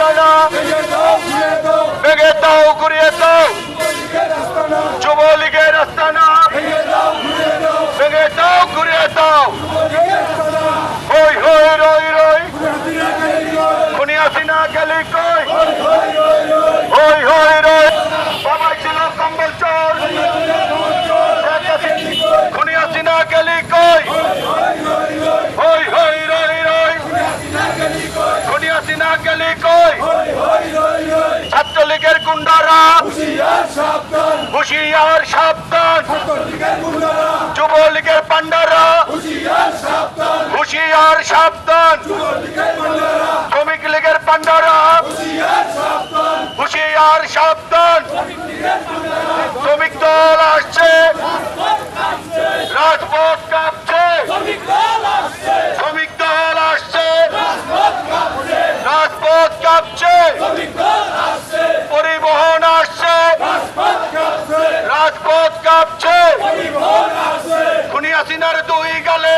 আস্তানা ভেঙে দাও, ঘুরিয়ে দাও। যুবলীগের আস্তানা ভেঙে দাও, ঘুরিয়ে দাও। হই হই, রই রই। খুনিয়াছি না গেলি কই? হই হই, রই। বাবাই ছিল কম্বল চোর। খুনিয়াছি না গেলি কই? হই হই, রই রই। খুনিয়াছি না গেলি কই? যুবলীগের পান্ডারা হুশিয়ার সাবধান। শ্রমিক লীগের পান্ডারা হুশিয়ার সাবধান। শ্রমিক দল আস রাজপথ কাঁপছে। খুনি হাসিনার দুই গালে।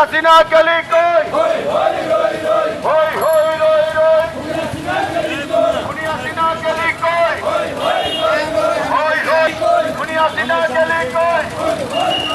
হাসিনা গলি কই? হই হই, রই রই। হই হই রই রই হাসিনা গলি কই? হই হই, রই। রই খুনি হাসিনা গলি কই? হই হই